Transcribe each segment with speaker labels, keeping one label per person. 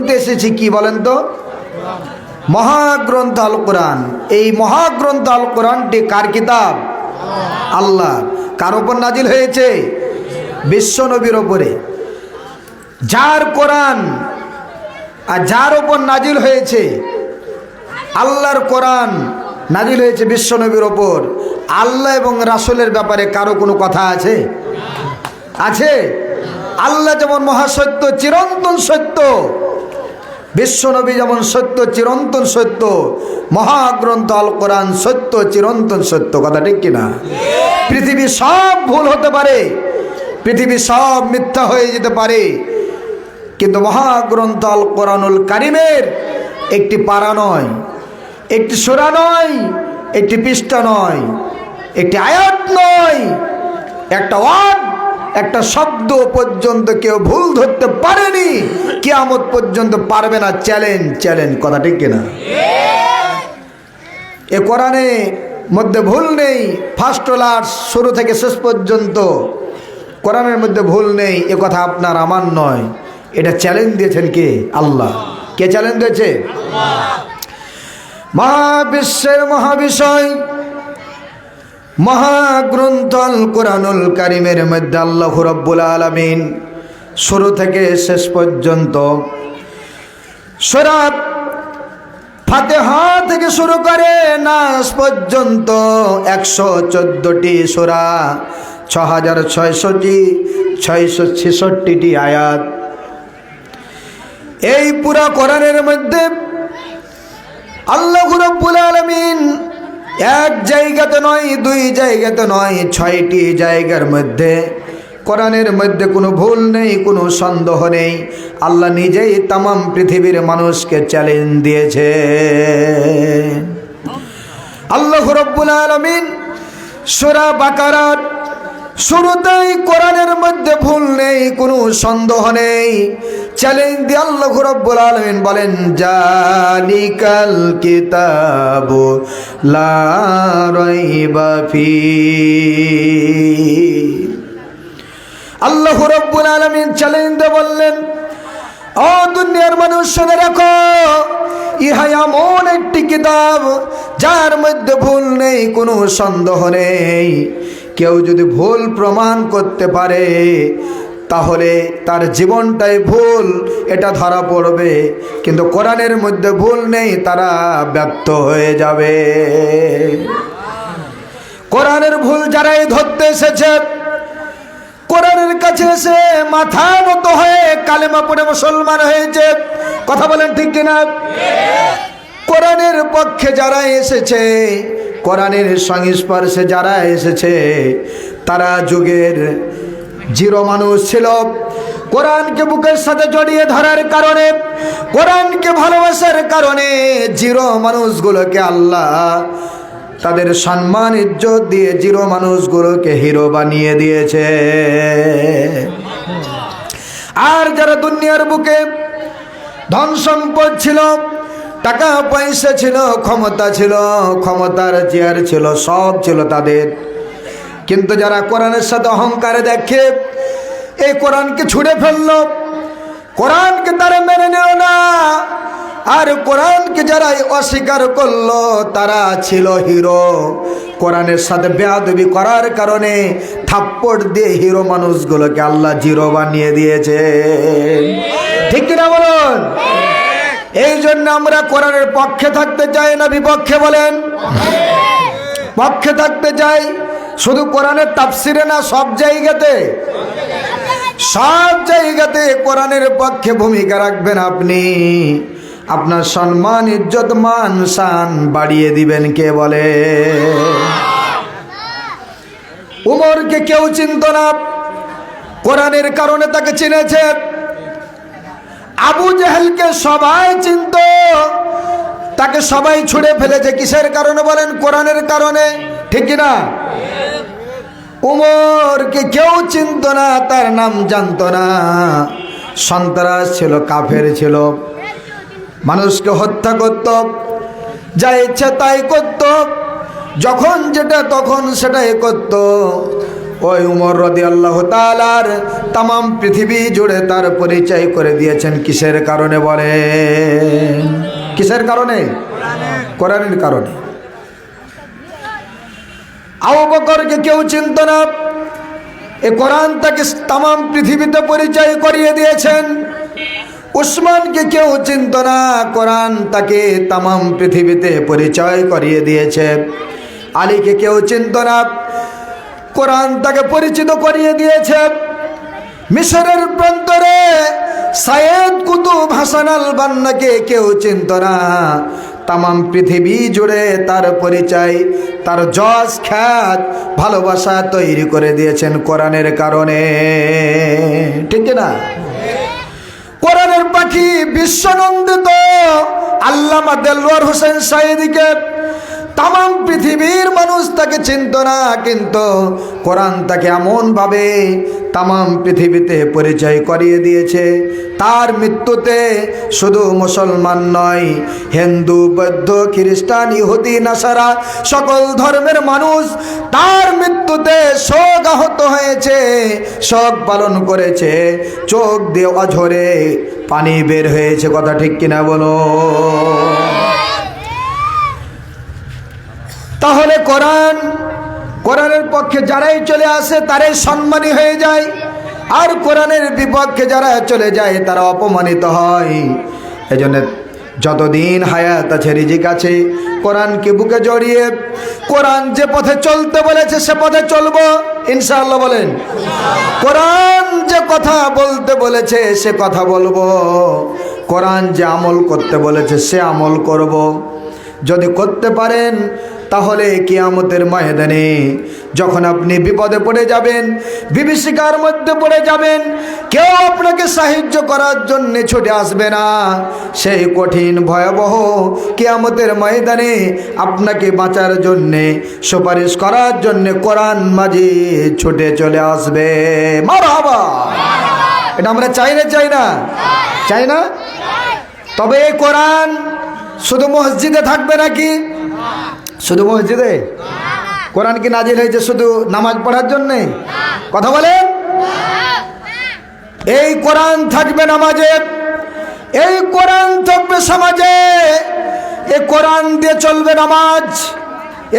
Speaker 1: শুনতে এসেছি কি বলেন তো? মহাগ্রন্থ আল কোরআন। এই মহাগ্রন্থ আল কোরআনটি কার কিতাব? আল্লাহ। কার ওপর নাজিল হয়েছে? বিশ্ব নবীর ওপরে যার কোরআন আর যার ওপর নাজিল হয়েছে, আল্লাহর কোরআন নাজিল হয়েছে বিশ্ব নবীর ওপর আল্লাহ এবং রাসূলের ব্যাপারে কারও কোনো কথা আছে? আছে। আল্লাহ যেমন মহাসত্য, চিরন্তন সত্য বিশ্বনবী যেমন সত্য, চিরন্তন সত্য, মহাগ্রন্থ আল কোরআন সত্য, চিরন্তন সত্য, কথা ঠিক কিনা পৃথিবী সব ভুল হতে পারে, পৃথিবী সব মিথ্যা হয়ে যেতে পারে, কিন্তু মহাগ্রন্থ আল কোরআনুল কারিমের একটি পারা নয়, একটি সোরা নয়, একটি পৃষ্ঠা নয়, একটি আয়াত নয়, একটা ওয়ার্ড একটা শব্দ পর্যন্ত কেউ ভুল ধরতে পারেনি। কেয়ামত পর্যন্ত পারবে না চ্যালেঞ্জ চ্যালেঞ্জ কথা ঠিক কিনা? এ কোরআনে মধ্যে ভুল নেই ফার্স্ট লাস্ট শুরু থেকে শেষ পর্যন্ত। কোরআনের মধ্যে ভুল নেই এ কথা আপনার আমার নয়। এটা চ্যালেঞ্জ দিয়েছেন কে? আল্লাহ। কে চ্যালেঞ্জ দিয়েছে? মহাবিশ্বের মহাবিষয় মহাগ্রন্থ আল কোরআনুল কারিমের মধ্যে আল্লাহ রব্বুল আলমিন শুরু থেকে শেষ পর্যন্ত সরাব ফাতেহা থেকে শুরু করে নাস পর্যন্ত একশো চোদ্দোটি সোরা ছ হাজার ছয়শটি, ছয়শো ছেষট্টিটি আয়াত। এই পুরা কোরআনের মধ্যে আল্লাহ রব্বুল আলমিন এক জায়গাতে নয়, দুই জায়গাতে নয়, ছয়টি জায়গার মধ্যে। কোরআনের মধ্যে কোনো ভুল নেই, কোনো সন্দেহ নেই। আল্লাহ নিজেই তাম পৃথিবীর মানুষকে চ্যালেঞ্জ দিয়েছে। আল্লাহ রব্বুল আলমিন সুরা বাকারাত শুরুতেই কোরআনের মধ্যে ভুল নেই, কোনো সন্দেহ নেই। চ্যালেঞ্জ দিয়ে আল্লাহ রব্বুল আলমিন বলেন, জালিকাল কিতাব লা রাইবা ফি। আল্লাহ রব্বুল আলমিন চ্যালেঞ্জ বললেন, ও দুনিয়ার মানুষ, শুনে রাখো, ইহা এমন একটি কিতাব, যার মধ্যে ভুল নেই, কোনো সন্দেহ নেই। কেউ যদি ভুল প্রমাণ করতে পারে তাহলে তার জীবনটাই ভুল, এটা ধরা পড়বে। কিন্তু কোরআনের মধ্যে ভুল নেই, তারা ব্যক্ত হয়ে যাবে। কোরআনের ভুল যারাই ধরতে এসেছে, কোরআনের কাছে এসে মাথা নত হয়ে কালেমা পড়ে মুসলমান হয়েছে। কথা বলেন ঠিক কিনা? কোরআনের পক্ষে যারা এসেছে, কোরআনের সংস্পর্শে যারা এসেছে, তারা যুগের জিরো মানুষ ছিল। কোরআনকে বুকের সাথে জড়িয়ে ধরার কারণে, কোরআনকে ভালোবাসার কারণে জিরো মানুষগুলোকে আল্লাহ তাদের সম্মান, ইজ্জত দিয়ে জিরো মানুষগুলোকে হিরো বানিয়ে দিয়েছে। আর যারা দুনিয়ার বুকে ধন সম্পদ ছিল, টাকা পয়সা ছিল, ক্ষমতা ছিল, ক্ষমতার চেয়ার ছিল, সব ছিল তাদের। কিন্তু যারা কোরআনের সাথে অহংকারে দেখে, এই কোরআনকে ছুঁড়ে ফেলল। কোরআনকে তারা মেনে নিল না। আর কোরআনকে যারা অস্বীকার করল, তারা ছিল হিরো। কোরআনের সাথে বেয়াদবি করার কারণে থাপ্পড় দিয়ে হিরো মানুষগুলোকে আল্লাহ জিরো বানিয়ে দিয়েছে। ঠিক কিনা বলুন? এই জন্য আমরা কোরআনের পক্ষে থাকতে চাই না বিপক্ষে বলেন? পক্ষে থাকতে চাই শুধু কোরআনের তাফসিরে না, সব জায়গাতে সব জায়গাতে কোরআনের পক্ষে ভূমিকা রাখবেন আপনি। আপনার সম্মান, ইজ্জত, মান, শান বাড়িয়ে দিবেন কে বলে? উমরকে কেউ চিনত না। কোরআনের কারণে তাকে চিনেছে। আবু জাহেলকে সবাই চিনত। তাকে সবাই ছুড়ে ফেলেছে। কিসের কারণে বলেন? কোরআনের কারণে। ঠিক না উমরকে কেউ চিনত না, তার নাম জানত না। সন্ত্রাস ছিল, কাফের ছিল। মানুষকে হত্যা করত, যা ইচ্ছে তাই করত। যখন যেটা তখন সেটাই করত। ওই উমর রদি আল্লাহ তালার তাম পৃথিবী জুড়ে তার পরিচয় করে দিয়েছেন। কিসের কারণে বলে কিসের কারণে? কোরআনের কারণে। আবু বকরকে কেউ চিনত না। এ কোরআন তাকে তাম পৃথিবীতে পরিচয় করিয়ে দিয়েছেন। উসমানকে কেউ চিনত না, কোরআন তাকে তাম পৃথিবীতে পরিচয় করিয়ে দিয়েছে। আলীকে কেউ চিনত না, কোরআন তাকে পরিচিত করিয়ে দিয়েছে। মিশরের প্রান্তরে সায়েদ কুতুব হাসান আল বান্নাকে কেউ চিনত না। তাম পৃথিবী জুড়ে তার পরিচয়, তার যশ, খ্যাত, ভালোবাসা তৈরি করে দিয়েছেন কোরআনের কারণে। ঠিক না কোরআনের পাখি বিশ্বনন্দিত আল্লামা দেলোয়ার হোসেন সাইদিকে তাম পৃথিবীর মানুষ তাকে চিনত না, কিন্তু কোরআন তাকে এমনভাবে তাম পৃথিবীতে পরিচয় করিয়ে দিয়েছে। তার মৃত্যুতে শুধু মুসলমান নয়, হিন্দু, বৌদ্ধ, খ্রিস্টান, ইহুদি, নাসারা, সকল ধর্মের মানুষ তার মৃত্যুতে শোক আহত হয়েছে, শোক পালন করেছে। চোখ দিয়ে অঝরে পানি বের হয়েছে, কথা ঠিক কিনা বলো? তাহলে কোরআন, কোরআনের পক্ষে যারাই চলে আসে তারাই সম্মানী হয়ে যায়। আর কোরআনের বিপক্ষে যারা চলে যায় তারা অপমানিত হয়। এই জন্য যতদিন হায়াত আছে, রিজিক আছে, কোরআনকে বুকে জড়িয়ে, কোরআন যে পথে চলতে বলেছে সে পথে চলব। ইনশাআল্লাহ বলেন, কোরআন যে কথা বলতে বলেছে সে কথা বলব। কোরআন যে আমল করতে বলেছে সে আমল করব। যদি করতে পারেন, তাহলে কিয়ামতের ময়দানে যখন আপনি বিপদে পড়ে যাবেন, বিভীষিকার মধ্যে পড়ে যাবেন, কেউ আপনাকে সাহায্য করার জন্য ছুটে আসবে না। সেই কঠিন, ভয়াবহ কিয়ামতের ময়দানে আপনাকে বাঁচার জন্যে, সুপারিশ করার জন্যে কোরআন মাঝে ছুটে চলে আসবে। মার হাবা এটা আমরা চাই না চাই না? চাই না? তবে এই কোরআন শুধু মসজিদে থাকবে নাকি? শুধু মসজিদে? কোরআন কি নাজির হয়েছে শুধু নামাজ পড়ার জন্যে? কথা বলে? এই কোরআন থাকবে নামাজে, এই কোরআন থাকবে সমাজে এই কোরআন দিয়ে চলবে নামাজ,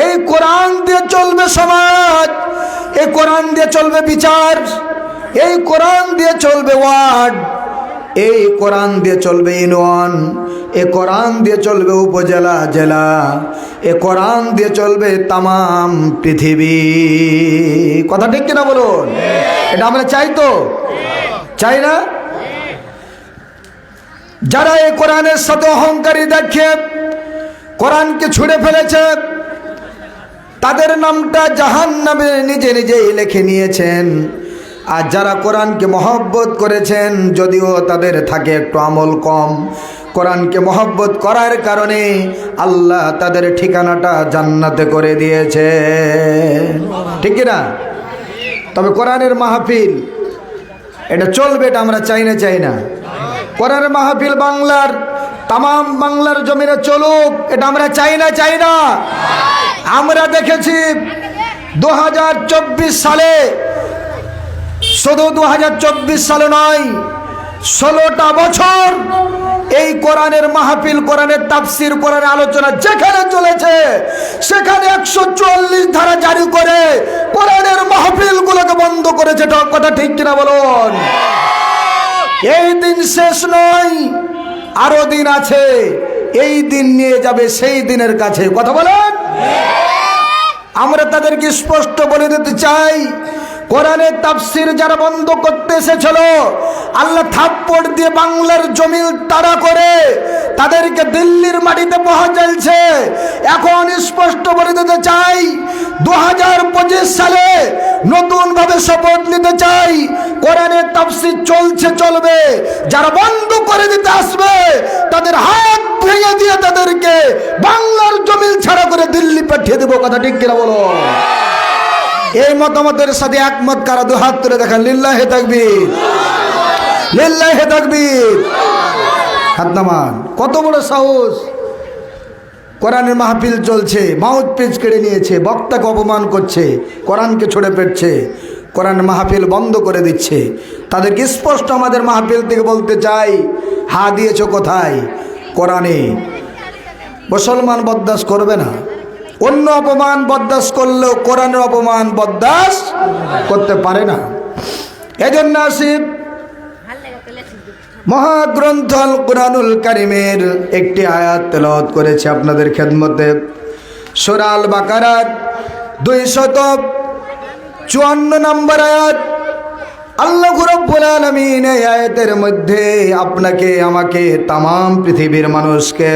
Speaker 1: এই কোরআন দিয়ে চলবে সমাজ এই কোরআন দিয়ে চলবে বিচার, এই কোরআন দিয়ে চলবে ওয়ার্ড। এই কোরআন দিয়ে চলবে ইউনিয়ন এ কোরআন দিয়ে চলবে উপজেলা, জেলা, এ কোরআন দিয়ে চলবে তামাম পৃথিবী। কথা ঠিক কিনা বলুন? এটা আমরা চাই তো? চাই না? যারা এই কোরআনের সাথে অহংকারী দেখে, কোরআনকে ছুঁড়ে ফেলেছে, তাদের নামটা জাহান নামে নিজে নিজেই লিখে নিয়েছেন। আর যারা কোরআনকে মহব্বত করেছেন, যদিও তাদের থাকে একটু আমল কম, কোরআনকে মহব্বত করার কারণে আল্লাহ তাদের ঠিকানাটা জান্নাতে করে দিয়েছে। ঠিক না তবে কোরআনের মাহফিল, এটা চলবে, এটা আমরা চাই না চাই না। কোরআনের মাহফিল বাংলার তাম বাংলার জমিনে চলুক, এটা আমরা চাই না চাই না। আমরা দেখেছি, দু হাজার চব্বিশ সালে শুধু দু সালে নয়, ষোলোটা বছর এই কোরআনের মাহফিল, কোরআনের তাফসির, কোরআনের আলোচনা যেখানে চলেছে, সেখানে একশো চুয়াল্লিশ ধারা জারি করে কোরআনের মাহফিল গুলোকে বন্ধ করেছে। কথা ঠিক কিনা বলুন? এই দিন শেষ নয়, আরও দিন আছে, এই দিন নিয়ে যাবে সেই দিনের কাছে। কথা বলেন? আমরা তাদেরকে স্পষ্ট বলে দিতে চাই কোরআনের তাফসির যারা বন্ধ করতে এসেছিল, আল্লাহ থাপ্পড় দিয়ে বাংলার জমিল তাড়া করে তাদেরকে দিল্লির মাটিতে পৌঁছাইছে এখন স্পষ্ট বলে দিতে চাই দু হাজার পঁচিশ সালে নতুন ভাবে শপথ নিতে চাই কোরআনের তাফসির চলছে, চলবে। যারা বন্ধ করে দিতে আসবে, তাদের হাত ভেঙে দিয়ে তাদেরকে বাংলার জমিল ছাড়া করে দিল্লি পাঠিয়ে দেবো। কথা ঠিক কিনা বলো? এই মতামতের সাথে একমত, কারা দু হাত তুলে দেখান, লিল্লাহ হে তাকবীর। লিল্লাহ হে তাকবীর। হাত নামান। কত বড় সাহস। কোরআনের মাহফিল চলছে, মাউথ পেজ কেড়ে নিয়েছে, বক্তাকে অপমান করছে, কোরআনকে ছড়ে পেটছে কোরআন মাহফিল বন্ধ করে দিচ্ছে। তাদেরকে স্পষ্ট আমাদের মাহফিল থেকে বলতে চাই, হা দিয়েছ কোথায়? কোরআনে। মুসলমান বরদাস্ত করবে না। অন্য অপমান বরদাস্ত করলেও কোরআনের অপমান বরদাস্ত করতে পারে না। এজন্য আসিফ মহাগ্রন্থ আল কোরআনুল কারিমের একটি আয়াত তেলাওয়াত করেছে আপনাদের খেদমতে। সোরাল বাকারাত দুই শত চুয়ান্ন নম্বর আয়াত। আল্লাহ রব্বুল আলামিন এই আয়াতের মধ্যে আপনাকে, আমাকে, তামাম পৃথিবীর মানুষকে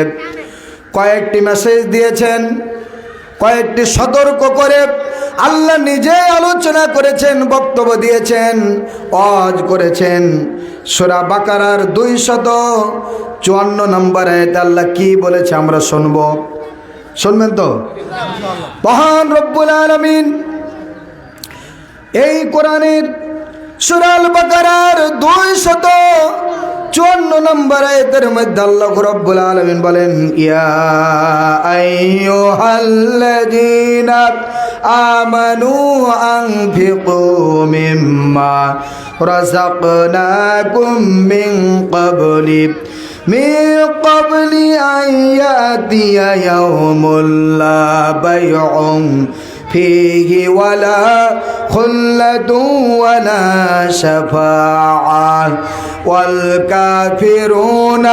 Speaker 1: কয়েকটি মেসেজ দিয়েছেন। কয়েকটি সতর্ক করে আল্লাহ নিজে আলোচনা করেছেন, বক্তব্য দিয়েছেন অজ করেছেন। সোরা বাকারার দুই শত চুয়ান্ন নম্বর আল্লাহ কি বলেছে আমরা শুনব। শুনবেন তো? মহান রব্বুল আলমিন এই কোরআনের সুরাল বাকারার দুই শত চুয়ান্ন নম্বর আয়তের মধ্যে আল্লাহ রব্বুল আলমিন বলেন ইয়া আইয়ুহাল্লাযীনা আমানু আনফিকু মিম্মা রাযাকনাকুম মিন ক্বাবলি من قبل أن يأتي يوم لا بيع فيه ولا خلة ولا شفاعة والكافرون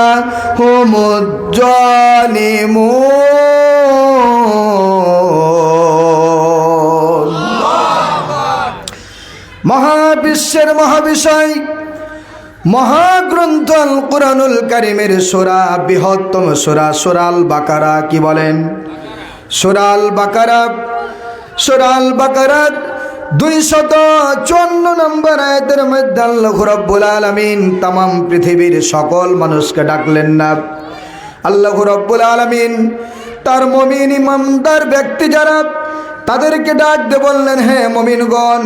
Speaker 1: هم الظالمون মহাবিশ্বের মহাবিষয় মহাগ্রন্থ আল কোরআনুল কারিমের সোরা বৃহত্তম সোরা সোরাল বাকারা কি বলেন সোরাল বাকারা সোরাল বাকারাত দুই শত চুয়ান্ন নম্বর আয়তের মধ্যে আল্লাহ রব্বুল আলমিন তামাম পৃথিবীর সকল মানুষকে ডাকলেন না। আল্লাহ রব্বুল আলমিন তার মমিন ইমামদার ব্যক্তি যারা, তাদেরকে ডাক দিয়ে বললেন হ্যাঁ মমিনগণ,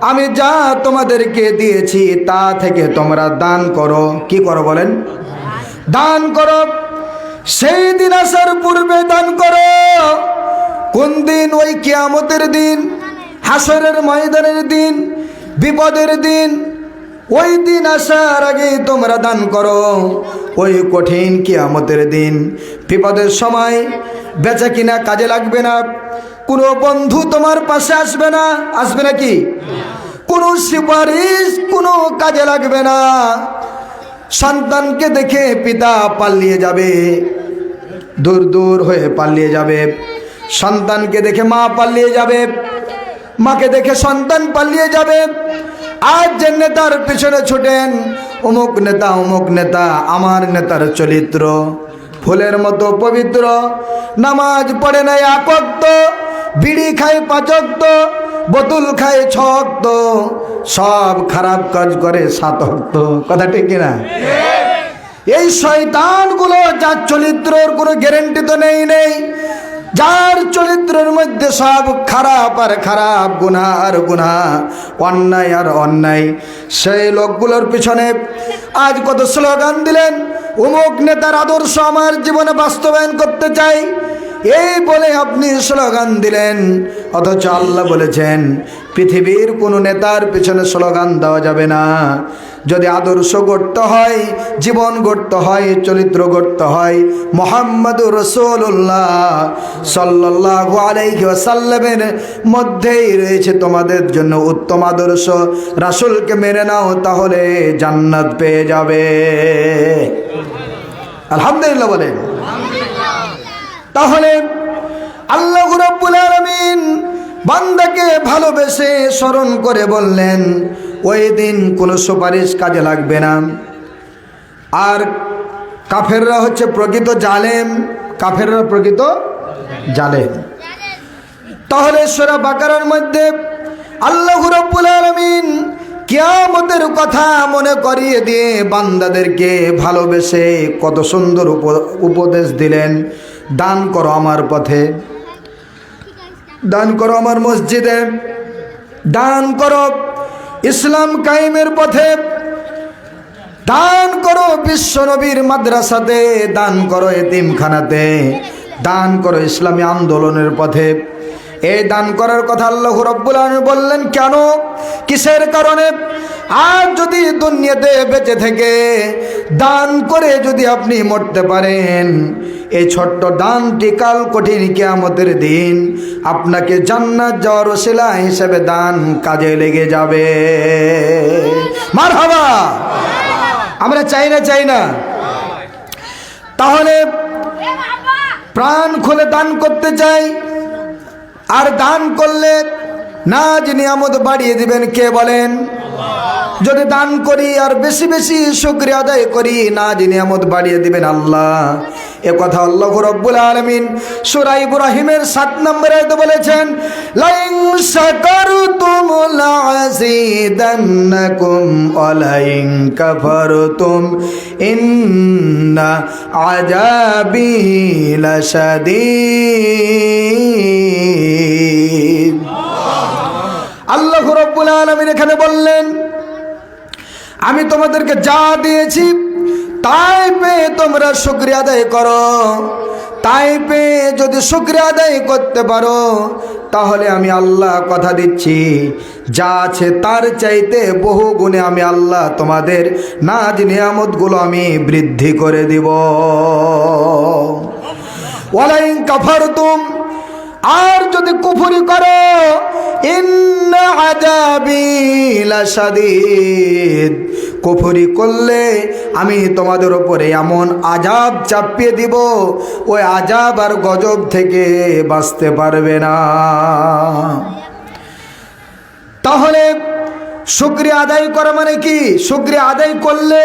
Speaker 1: আমি যা তোমাদেরকে দিয়েছি তা থেকে তোমরা দান করো। কি করো বলেন? দান করো। সেই দিন আসার পূর্বে দান করো। কোন দিন? ওই কিয়ামতের দিন হাসরের ময়দানের দিন, বিপদের দিন, ওই দিন আসার আগেই তোমরা দান করো। ওই কঠিন কিয়ামতের দিন, বিপদের সময় বেচা কিনা কাজে লাগবে না। কোনো বন্ধু তোমার পাশে আসবে না। আসবে নাকি? কোনো সুপারিশ কোনো কাজে লাগবে না। সন্তানকে দেখে পিতা পালিয়ে যাবে, দূর দূর হয়ে পালিয়ে যাবে। সন্তানকে দেখে মা পালিয়ে যাবে। মাকে দেখে সন্তান পালিয়ে যাবে। আজ যে নেতার পিছনে ছুটেন, অমুক নেতা অমুক নেতা, আমার নেতার চরিত্র, ফুলের মতো পবিত্র, নামাজ পড়ে নাই আকক্ত বিড়ি খায় পাচক্ত বোতল খায় ছক্ত সব খারাপ কাজ করে সাতক্ত কথা ঠিক কিনা? এই শয়তানগুলো, যার চরিত্রর কোনো গ্যারেন্টি তো নেই নেই। যার চরিত্রের মধ্যে সব খারাপ আর খারাপ গুণা আর গুণা, অন্যায় আর অন্যায়, সেই লোকগুলোর পিছনে আজ কত স্লোগান দিলেন। অমুক নেতার আদর্শ আমার জীবনে বাস্তবায়ন করতে চাই। এই বলে আপনি স্লোগান দিলেন। অথচ আল্লাহ বলেছেন, পৃথিবীর কোনো নেতার পিছনে স্লোগান দেওয়া যাবে না। যদি আদর্শ গড়তে হয়, জীবন গড়তে হয়, চরিত্র গড়তে হয় মোহাম্মদ রসুল্লাহ সাল্লাহ আলাইহি ওয়াসাল্লামের মধ্যেই রয়েছে তোমাদের জন্য উত্তম আদর্শ, রাসুলকে মেনে নাও, তাহলে জান্নাত পেয়ে যাবে। আলহামদুলিল্লাহ বলেন। তাহলে আল্লাহ রব্বুল আলমিন বান্দাকে ভালোবেসে স্মরণ করে বললেন, ওই দিন কোনো সুপারিশ কাজে লাগবে না। আর কাফেররা হচ্ছে প্রকৃত জালেম, কাফেররা প্রকৃত জালেম। তাহলে সোরা বাকারার মধ্যে আল্লাহ রব্বুল আলমিন কিয়ামতের কথা মনে করিয়ে দিয়ে বান্দাদেরকে ভালোবেসে কত সুন্দর উপ- উপদেশ দিলেন। দান করো আমার পথে। দান করো আমার মসজিদে। দান করো ইসলাম কায়েমের পথে। দান করো বিশ্বনবীর মাদ্রাসাতে। দান করো এতিমখানাতে। দান করো ইসলামী আন্দোলনের পথে। এই দান করার কথা আল্লাহ রব্বুল আলামিন বললেন, কেন? কিসের কারণে? আর যদি দুনিয়াতে বেঁচে থেকে দান করে যদি আপনি মরতে পারেন, এই ছোট্ট দানটি কাল কঠিন কেয়ামতের দিন আপনাকে জান্নাত যাওয়ার ওসিলা হিসেবে দান কাজে লেগে যাবে। মার হবা আমরা চাই না চাই না। তাহলে প্রাণ খুলে দান করতে চাই। আর দান করলে না যে নিয়ামত বাড়িয়ে দিবেন কে বলেন? যদি দান করি আর বেশি বেশি শুক্রিয়া আদায় করি, না যিনি আমদ বাড়িয়ে দিবেন আল্লাহ। এ কথা আল্লাহ রব্বুল আলমিন সুরা ইব্রাহিমের সাত নম্বরে তো বলেছেন, লাইন শাকারতুম লাযিদান্নাকুম ওয়া লাইন কাফারতুম ইন্না আযাবি লাশাদীদ। আল্লাহ রব্বুল আলমিন এখানে বললেন আমি তোমাদেরকে যা দিয়েছি, তাই পেয়ে তোমরা শুক্রিয়া আদায় করো। তাই পেয়ে যদি শুক্রিয়া আদায় করতে পারো, তাহলে আমি আল্লাহ কথা দিচ্ছি। যা আছে তার চাইতে বহু গুণে আমি আল্লাহ তোমাদের নাজ নিয়ামতগুলো আমি বৃদ্ধি করে দিব। ওয়ালাইন কাফার তুম আর যদি কুফুরি করো কুফুরি করলে আমি তোমাদের উপরে এমন আজাব চাপিয়ে দিব ওই আজাব আর গজব থেকে বাঁচতে পারবে না। তাহলে শুক্রিয়া আদায় করা মানে কি? শুক্রিয়া আদায় করলে,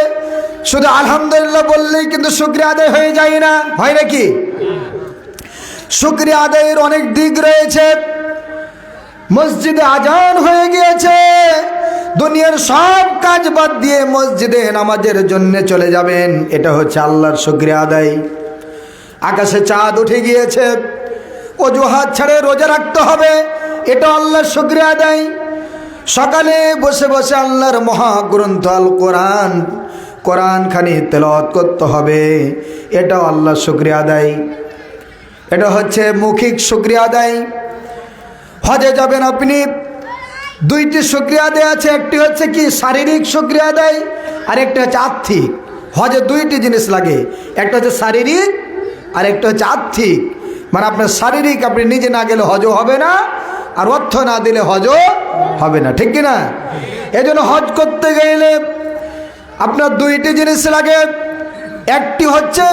Speaker 1: শুধু আলহামদুলিল্লাহ বললেই কিন্তু শুক্রিয়া আদায় হয়ে যায় না। হয় নাকি? শুক্রিয়া আদায়ের অনেক দিক রয়েছে। মসজিদে আজান হয়ে গিয়েছে। দুনিয়ার সব কাজ বাদ দিয়ে মসজিদে নামাজের জন্য চলে যাবেন। এটা হচ্ছে আল্লাহর শুক্রিয়া আদায়। আকাশে চাঁদ উঠে গিয়েছে। অজুহাত ছাড়ে রোজা রাখতে হবে। এটা আল্লাহর শুক্রিয়া আদায়। সকালে বসে বসে আল্লাহর মহাগ্রন্থ আল কোরআন খানি তেলত করতে হবে। এটাও আল্লাহর শুক্রিয়া আদায়। এটা হচ্ছে মৌখিক শুক্রিয়া আদায়। হজে যাবেন আপনি। দুইটি শুক্রিয়া আদায় আছে, একটি হচ্ছে কি শারীরিক শুক্রিয়া আদায় আর একটা হচ্ছে আর্থিক। হজে দুইটি জিনিস লাগে, একটা হচ্ছে শারীরিক আর একটা হচ্ছে আর্থিক। মানে আপনার শারীরিক আপনি নিজে না গেলে হজও হবে না, আর অর্থ না দিলে হজও হবে না। ঠিক কি না এই জন্য হজ করতে গেলে আপনার দুইটি জিনিস লাগে, একটি হচ্ছে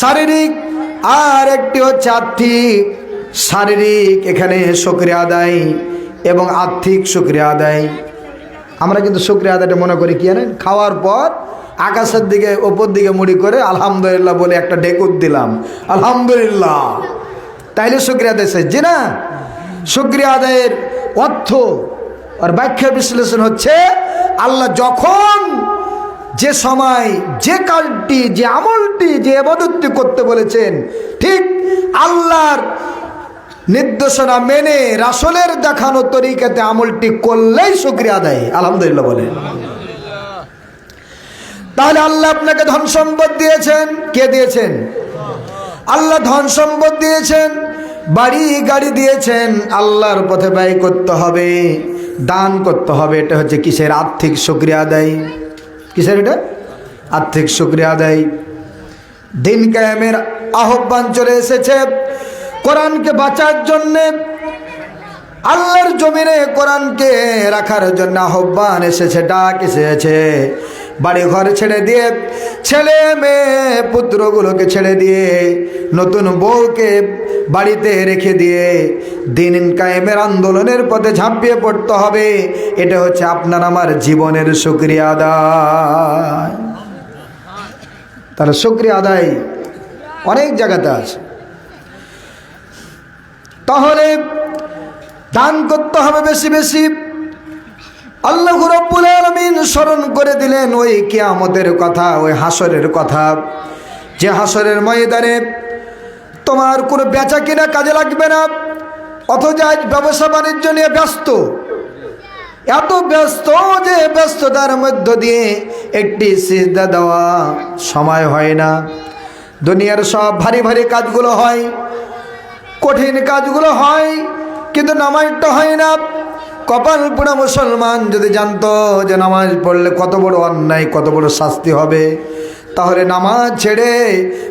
Speaker 1: শারীরিক আর একটি হচ্ছে আর্থিক শারীরিক এখানে শুক্রিয়া আদায় এবং আর্থিক শুক্রিয়া আদায়। আমরা কিন্তু শুক্রিয়া আদায়টা মনে করি কি জানেন? খাওয়ার পর আকাশের দিকে ওপর দিকে মুড়ি করে আলহামদুলিল্লাহ বলে একটা ডেকুর দিলাম। আলহামদুলিল্লাহ। তাইলে শুক্রিয়া আদায় যে না? শুক্রিয়া আদায়ের অর্থ আর ব্যাখ্যা বিশ্লেষণ হচ্ছে আল্লাহ যখন যে সময়, যে কাজটি, যে আমলটি, যে এবাদতটি করতে বলেছেন, ঠিক আল্লাহর নির্দেশনা মেনে রাসলের দেখানো তরিকাতে আমলটি করলেই শুক্রিয়া আদায়। আলহামদুলিল্লাহ বলেন। তাহলে আল্লাহ আপনাকে ধন সম্পদ দিয়েছেন। কে দিয়েছেন? আল্লাহ ধন সম্পদ দিয়েছেন, বাড়ি, গাড়ি দিয়েছেন। আল্লাহর পথে ব্যয় করতে হবে, দান করতে হবে। এটা হচ্ছে কিসের আর্থিক শুক্রিয়া আদায়। কিসের এটা? আর্থিক শুক্রিয়া দেয় দিন কায়েমের আহ্বান চলে এসেছে কোরআনকে বাঁচার জন্যে, আল্লাহর জমিনে কোরআনকে রাখার জন্য আহ্বান এসেছে, ডাক এসেছে। বাড়ি ঘর ছেড়ে দিয়ে ছেলে মেয়ে পুত্রগুলোকে ছেড়ে দিয়ে নতুন বউকে বাড়িতে রেখে দিয়ে দিন কায়েমের আন্দোলনের পথে ঝাঁপিয়ে পড়তে হবে। এটা হচ্ছে আপনার আমার জীবনের শুক্রিয়া আদায়। তাহলে শুক্রিয়া আদায় অনেক জায়গাতে আছে। তাহলে দান করতে হবে বেশি বেশি। আল্লাহ রব্বুল আলমিন স্মরণ করে দিলেন ওই কেয়ামতের কথা, ওই হাসরের কথা। যে হাসরের ময়দানে তোমার কোনো বেচা কিনা কাজে লাগবে না, অথচ আজ ব্যবসা বাণিজ্য নিয়ে ব্যস্ত। এত ব্যস্ত যে ব্যস্ততার মধ্য দিয়ে একটি সিজদা দেওয়া সময় হয় না। দুনিয়ার সব ভারী ভারী কাজগুলো হয়, কঠিন কাজগুলো হয়, কিন্তু নামাজটা হয় না। কপাল পুরা মুসলমান যদি জানতো যে নামাজ পড়লে কত বড় অন্যায় কত বড় শাস্তি হবে তাহলে নামাজ ছেড়ে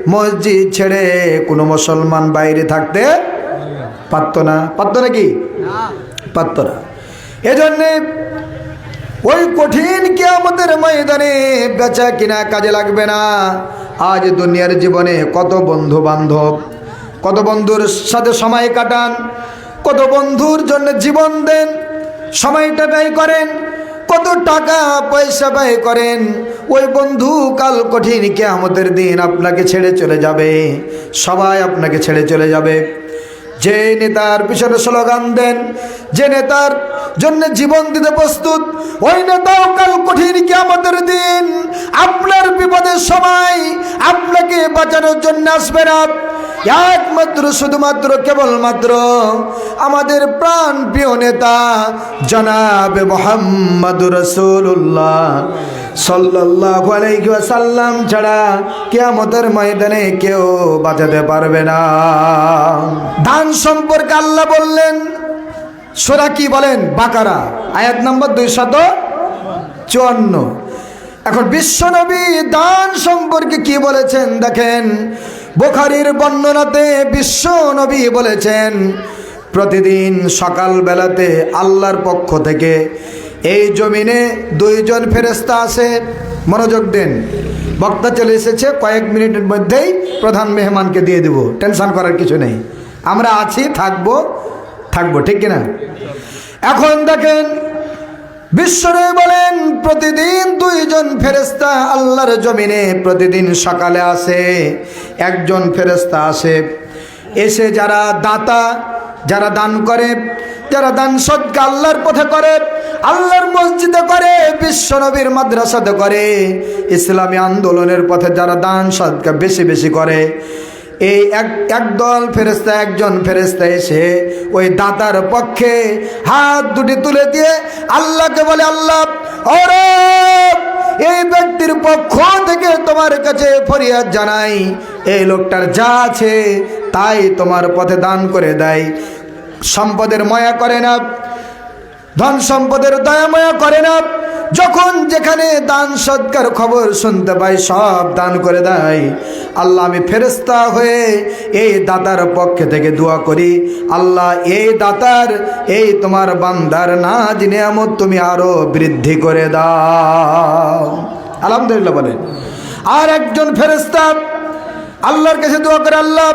Speaker 1: মসজিদ ছেড়ে কোনো মুসলমান বাইরে থাকতে পারত না। পারত না কি? পারত না। এজন্যে ওই কঠিন আমাদের ময়দানে বেচা কিনা কাজে লাগবে না। আজ দুনিয়ার জীবনে কত বন্ধু বান্ধব কত বন্ধুর সাথে সময় কাটান কত বন্ধুর জন্য জীবন দেন সময়টা ব্যয় করেন, কত টাকা পয়সা ব্যয় করেন, ওই বন্ধু কাল কঠিন আমাদের দিন আপনাকে ছেড়ে চলে যাবে, সবাই আপনাকে ছেড়ে চলে যাবে। যে নেতার পিছনে স্লোগান দেন, যে নেতার জন্য জীবন দিতে প্রস্তুত, ওই নেতাও কাল কঠিন কি আমাদের দিন, আপনার বিপদের সময় আপনাকে বাঁচানোর জন্য আসবে না একমাত্র, শুধুমাত্র, কেবলমাত্র আমাদের প্রাণ প্রিয় নেতা জনাবে মোহাম্মদ রসুল্লাহ ওয়াসাল্লাম ছাড়া কিয়ামতের ময়দানে কেউ বাঁচাতে পারবে না। দান সম্পর্কে আল্লাহ বললেন, সোরা কি বলেন? বাকারা, আয়াত নম্বর দুইশত চুয়ান্ন। এখন বিশ্বনবী দান সম্পর্কে কি বলেছেন? দেখেন বোখারির বর্ণনাতে বিশ্ব নবী বলেছেন, প্রতিদিন সকালবেলাতে আল্লাহর পক্ষ থেকে এই জমিনে দুইজন ফেরেস্তা আসে। মনোযোগ দেন। বক্তা চলে এসেছে, কয়েক মিনিটের মধ্যেই প্রধান মেহমানকে দিয়ে দেব। টেনশন করার কিছু নেই। আমরা আছি, থাকব থাকব, ঠিক কিনা? এখন দেখেন বিশ্বরে বলেন, প্রতিদিন দুইজন ফেরেস্তা আল্লাহর জমিনে প্রতিদিন সকালে আসে, একজন ফেরেস্তা আসে। এসে যারা দাতা, যারা দান করে, যারা দান সৎকা আল্লাহর পথে করে, আল্লাহর মসজিদে করে, বিশ্বনবীর মাদ্রাসাতে করে, ইসলামী আন্দোলনের পথে যারা দান সৎকা বেশি বেশি করে এই এক, একদল ফেরেস্তা একজন ফেরেস্তা এসে ওই দাতার পক্ষে হাত দুটি তুলে দিয়ে আল্লাহকে বলে, আল্লাহ, ওরে, এই ব্যক্তির পক্ষ থেকে তোমার কাছে ফরিয়াদ জানাই। এই লোকটার যা আছে তাই তোমার পথে দান করে দেয়। সম্পদের ময়া করে না, ধন সম্পদের দয়াময়া করে না যখন যেখানে দান সৎকার খবর শুনতে পাই, সব দান করে দেয়। আল্লাহ, আমি ফেরস্তা হয়ে এই দাতার পক্ষে থেকে দোয়া করি। আল্লাহ, এই দাতার, এই তোমার বান্দার নাজ নিয়ামত তুমি আরও বৃদ্ধি করে দাও। আলহামদুলিল্লাহ বলেন। আর একজন ফেরেস্তা আল্লাহর কাছে দোয়া করে, আল্লাহ,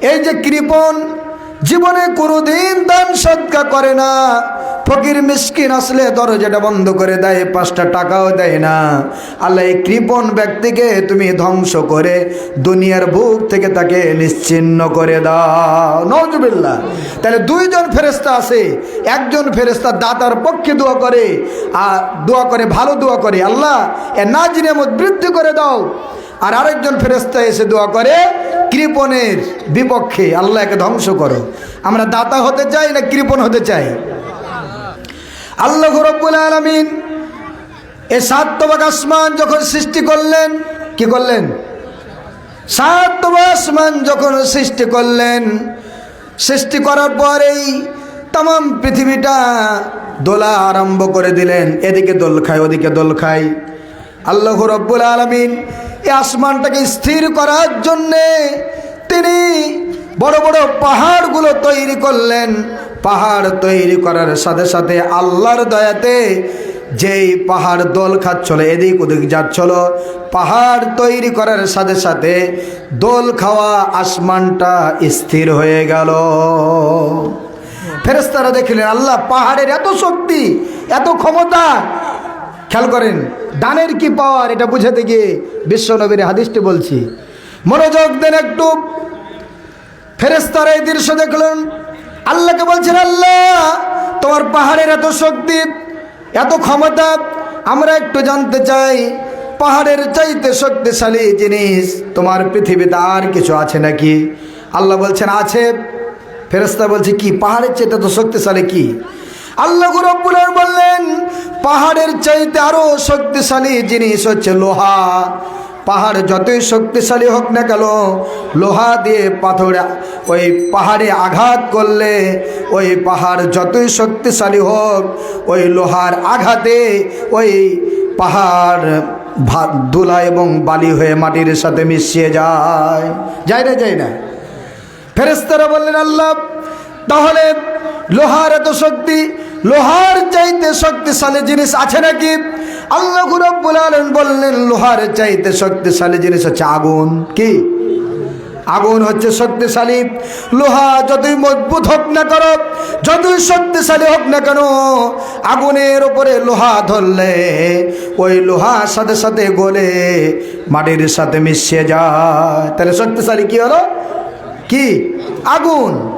Speaker 1: এই যে কৃপণ জীবনে কোনোদিন দান সৎকা করে না। ফকির মিসকিন আসলে দরজাটা বন্ধ করে দেয়, পাঁচটা টাকাও দেয় না। আল্লাহ এই ব্যক্তিকে তুমি ধ্বংস করে দুনিয়ার বুক থেকে তাকে নিশ্চিন্ন করে দাও। নজবিল্লা তাহলে দুইজন ফেরেস্তা আছে, একজন ফেরেস্তা দাতার পক্ষে দোয়া করে, আর দোয়া করে, ভালো দোয়া করে। আল্লাহ এ নাজ নিয়ামত বৃদ্ধি করে দাও। আর আরেকজন ফেরেস্তা এসে দোয়া করে, কৃপণের বিপক্ষে আল্লাহ একে ধ্বংস করো। আমরা দাতা হতে চাই না কৃপণ হতে চাই? আল্লাহ রব্বুল আলমিন এ সাত তবাক আসমান যখন সৃষ্টি করলেন, কি করলেন? সাত তবাক আসমান যখন সৃষ্টি করলেন, সৃষ্টি করার পরেই তাম পৃথিবীটা দোলা আরম্ভ করে দিলেন। এদিকে দোল খায়, ওদিকে দোল খায়। আল্লাহ রব্বুল আলমিন এই আসমানটাকে স্থির করার জন্যে তিনি বড় বড় পাহাড়গুলো তৈরি করলেন। পাহাড় তৈরি করার সাথে সাথে আল্লাহর দয়াতে যেই পাহাড় দোল খাচ্ছিল এদিক ওদিক যাচ্ছিল পাহাড় তৈরি করার সাথে সাথে দোল খাওয়া আসমানটা স্থির হয়ে গেল। ফেরেস্তারা দেখলেন, আল্লাহ পাহাড়ের এত শক্তি, এত ক্ষমতা খেয়াল করেন, দানের কি পাওয়ার এটা বুঝাতে গিয়ে বিশ্বনবীর হাদিসটি বলছি। মনোযোগ দেন একটু। ফেরেস্তারা এই দৃশ্য দেখলেন। আল্লাহকে বলছেন, আল্লাহ, তোমার পাহাড়ের এত শক্তি, এত ক্ষমতা, আমরা একটু জানতে চাই, পাহাড়ের চাইতে শক্তিশালী জিনিস তোমার পৃথিবীতে আর কিছু আছে নাকি? আল্লাহ বলছেন, আছে। ফেরেস্তা বলছে, কি, পাহাড়ের চাইতে তো শক্তিশালী কি? আল্লাহ রব্বুল বললেন, পাহাড়ের চাইতে আরও শক্তিশালী জিনিস হচ্ছে লোহা। পাহাড় যতই শক্তিশালী হোক না কেন, লোহা দিয়ে পাথর, ওই পাহাড়ে আঘাত করলে, ওই পাহাড় যতই শক্তিশালী হোক, ওই লোহার আঘাতে ওই পাহাড় ভা- ধুলা এবং বালি হয়ে মাটির সাথে মিশিয়ে যায়। যায় না যায় না। ফেরেস্তারা বললেন, আল্লাহ, তাহলে লোহার এত শক্তি লোহার চাইতে শক্তিশালী জিনিস আছে নাকি? আল্লাহ আলামিন বললেন, লোহার চাইতে শক্তিশালী জিনিস হচ্ছে আগুন। কি? আগুন হচ্ছে শক্তিশালী। লোহা যতই মজবুত হোক না করো যতই শক্তিশালী হোক না কেন, আগুনের উপরে লোহা ধরলে, ওই লোহার সাথে সাথে গলে মাটির সাথে মিশিয়ে যায়। তাহলে শক্তিশালী কি হলো? কি? আগুন।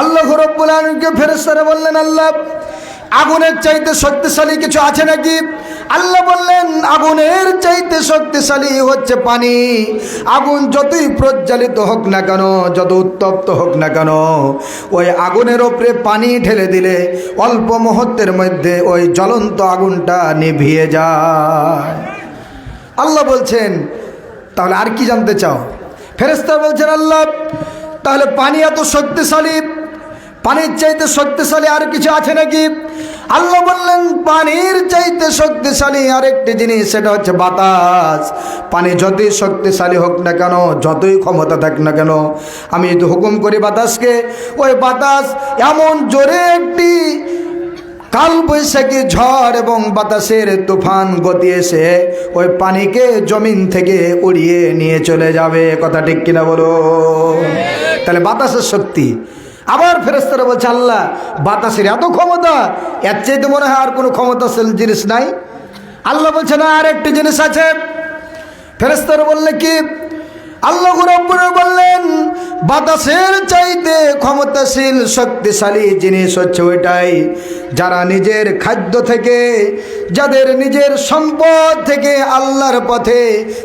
Speaker 1: আল্লাহ রব্বুল আলমকে ফেরেস্তারা বললেন, আল্লাহ, আগুনের চাইতে শক্তিশালী কিছু আছে নাকি? আল্লাহ বললেন, আগুনের চাইতে শক্তিশালী হচ্ছে পানি। আগুন যতই প্রজ্বালিত হোক না কেন, যত উত্তপ্ত হোক না কেন, ওই আগুনের ওপরে পানি ঢেলে দিলে অল্প মুহূর্তের মধ্যে ওই জ্বলন্ত আগুনটা নিভিয়ে যায়। আল্লাহ বলছেন, তাহলে আর কি জানতে চাও? ফেরেস্তা বলছেন, আল্লাহ, তাহলে পানি এত শক্তিশালী পানির চাইতে শক্তিশালী আর কিছু আছে নাকি? আল্লাহ বললেন, পানির চাইতে শক্তিশালী আরেকটি জিনিস, সেটা হচ্ছে বাতাস। পানি যতই শক্তিশালী হোক না কেন, যতই ক্ষমতা থাক না কেন, আমি যদি হুকুম করি বাতাসকে, ওই বাতাস এমন জোরে একটি কাল বৈশাখী ঝড় এবং বাতাসের তুফান গতি এসে ওই পানিকে জমিন থেকে উড়িয়ে নিয়ে চলে যাবে। কথা ঠিক কিনা বলো? তাহলে বাতাসের শক্তি আবার ফেরেস্তারা বলছে, আল্লাহ, বাতাসের এত ক্ষমতা, এর চাইতে মনে হয় আর কোনো ক্ষমতাশীল জিনিস নাই। আল্লাহ বলছে, না আর একটি জিনিস আছে। ফেরেস্তারা বললে কি আল্লাহ বললেন, বাতাসের চাইতে ক্ষমতাশীল, শক্তিশালী জিনিস হচ্ছে ওইটাই। যারা নিজের খাদ্য থেকে, যাদের নিজের সম্পদ থেকে আল্লাহর পথে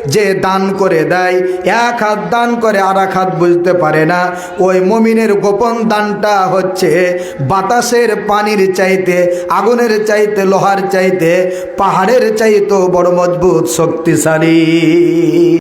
Speaker 1: যে দান করে দেয়, এক হাত দান করে আর এক হাত বুঝতে পারে না। ওই মমিনের গোপন দানটা হচ্ছে বাতাসের পানির চাইতে, আগুনের চাইতে, লোহার চাইতে, পাহাড়ের চাইতেও বড় মজবুত, শক্তিশালী।